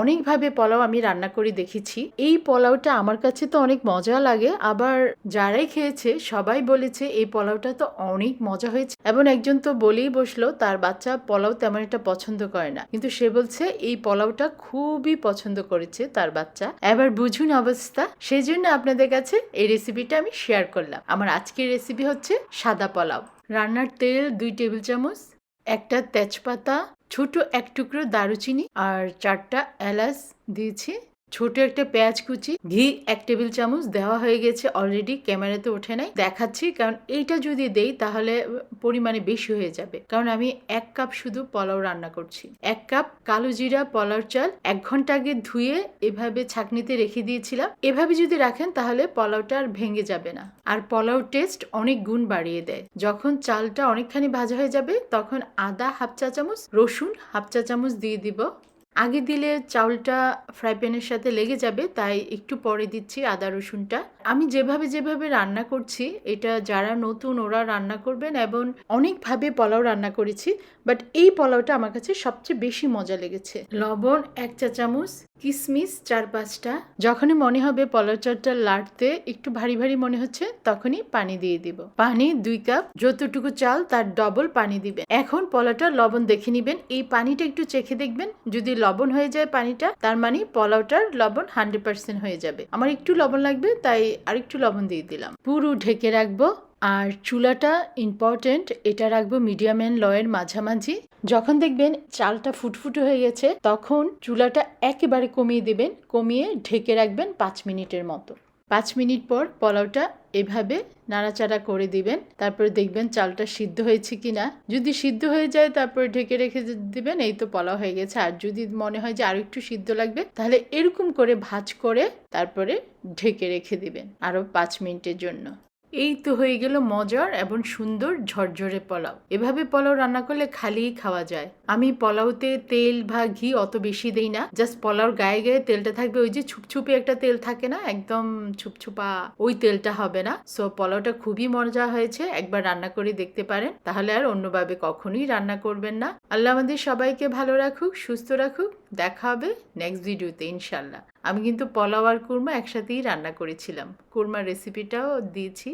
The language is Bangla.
অনেকভাবে পোলাও আমি রান্না করে দেখেছি। এই পোলাওটা আমার কাছে তো অনেক মজা লাগে। আবার যারাই খেয়েছে, সবাই বলেছে এই পোলাওটা তো অনেক মজা হয়েছে। এবং একজন তো বলেই বসল, তার বাচ্চা পোলাও তেমন একটা পছন্দ করে না। কিন্তু সে বলছে, এই পোলাওটা খুবই পছন্দ করেছে তার বাচ্চা। এবার বুঝুন অবস্থা। সেই জন্য আপনাদের কাছে এই রেসিপিটা আমি শেয়ার করলাম। আমার আজকের রেসিপি হচ্ছে সাদা পোলাও। রান্নার তেল দুই টেবিল চামচ, একটা তেজপাতা ছোট এক টুকরো দারুচিনি আর চারটা এলাচ দিয়েছি। ছোট একটা পেঁয়াজ কুচি, ঘি, এক টেবিল চামচ দেওয়া হয়ে গেছে অলরেডি ক্যামেরাতে ওঠে নাই। দেখাচ্ছি, কারণ এইটা যদি দেই তাহলে পরিমাণে বেশি হয়ে যাবে। কারণ আমি এক কাপ শুধু পোলাও রান্না করছি। এক কাপ কালো জিরা পোলাও চাল, এক ঘণ্টা আগে ধুয়ে এভাবে ছাকনিতে রেখে দিয়েছিলাম। এভাবে যদি রাখেন তাহলে পোলাওটা আর ভেঙে যাবে না। আর পোলাও টেস্ট অনেক গুণ বাড়িয়ে দেয়। যখন চালটা অনেকখানি ভাজা হয়ে যাবে, তখন আদা হাফ চা চামচ, রসুন হাফ চা চামচ দিয়ে দিব। আগে দিলে চাউলটা ফ্রাই প্যানের সাথে লেগে যাবে তাই একটু পরে দিচ্ছি আদা রসুনটা। আমি যেভাবে যেভাবে রান্না করছি, এটা যারা নতুন ওরা রান্না করবেন এবং অনেকভাবে পোলাও রান্না করেছি বাট এই পোলাওটা আমার কাছে সবচেয়ে বেশি মজা লেগেছে। লবণ এক চা চামচ কিশমিশ চার পাঁচটা। যখনই মনে হবে পোলাও চালটা লাড়তে একটু ভারী ভারী মনে হচ্ছে, তখনই পানি দিয়ে দিব। পানি দুই কাপ, যতটুকু চাল তার ডবল পানি দিবেন। এখন পোলাওটা লবণ দেখে নিবেন, এই পানিটা একটু চেখে দেখবেন, যদি লবণ হয়ে যায় পানিটা, তার মানে পোলাওটার লবণ হান্ড্রেড পার্সেন্ট হয়ে যাবে। আমার একটু লবণ লাগবে, তাই আরেকটু লবণ দিয়ে দিলাম। পুরো ঢেকে রাখব আর চুলাটা ইম্পর্টেন্ট এটা রাখব মিডিয়াম অ্যান্ড লয়ের মাঝামাঝি। যখন দেখবেন চালটা ফুটফুটে হয়ে গেছে, তখন চুলাটা একেবারে কমিয়ে দেবেন, কমিয়ে ঢেকে রাখবেন পাঁচ মিনিটের মতো। পাঁচ মিনিট পর পোলাওটা এভাবে নাড়াচাড়া করে দিবেন। তারপরে দেখবেন চালটা সিদ্ধ হয়েছে কি না যদি সিদ্ধ হয়ে যায়, তারপরে ঢেকে রেখে দিবেন, এই তো পোলাও হয়ে গেছে। আর যদি মনে হয় যে আরও একটু সিদ্ধ লাগবে, তাহলে এরকম করে ভাজ করে তারপরে ঢেকে রেখে দিবেন আরও পাঁচ মিনিটের জন্য। এই তো হয়ে গেল মজার এবং সুন্দর ঝরঝরে পোলাও। এভাবে পোলাও রান্না করলে খালিই খাওয়া যায়। আমি পোলাওতে তেল বা ঘি অত বেশি দেই না। জাস্ট পোলাওর গায়ে গায়ে তেলটা থাকবে। ওই যে ছুপছুপে একটা তেল থাকে না, একদম ছুপছুপা ওই তেলটা হবে না। সো পোলাওটা খুবই মজা হয়েছে। একবার রান্না করে দেখতে পারেন। তাহলে আর অন্যভাবে কখনোই রান্না করবেন না। আল্লাহ আমাদের সবাইকে ভালো রাখুক, সুস্থ রাখুক। দেখা হবে নেক্সট ভিডিওতে ইনশাল্লাহ আমি কিন্তু পোলাও আর কুরমা একসাথেই রান্না করেছিলাম। কুরমার রেসিপিটাও দিয়েছি।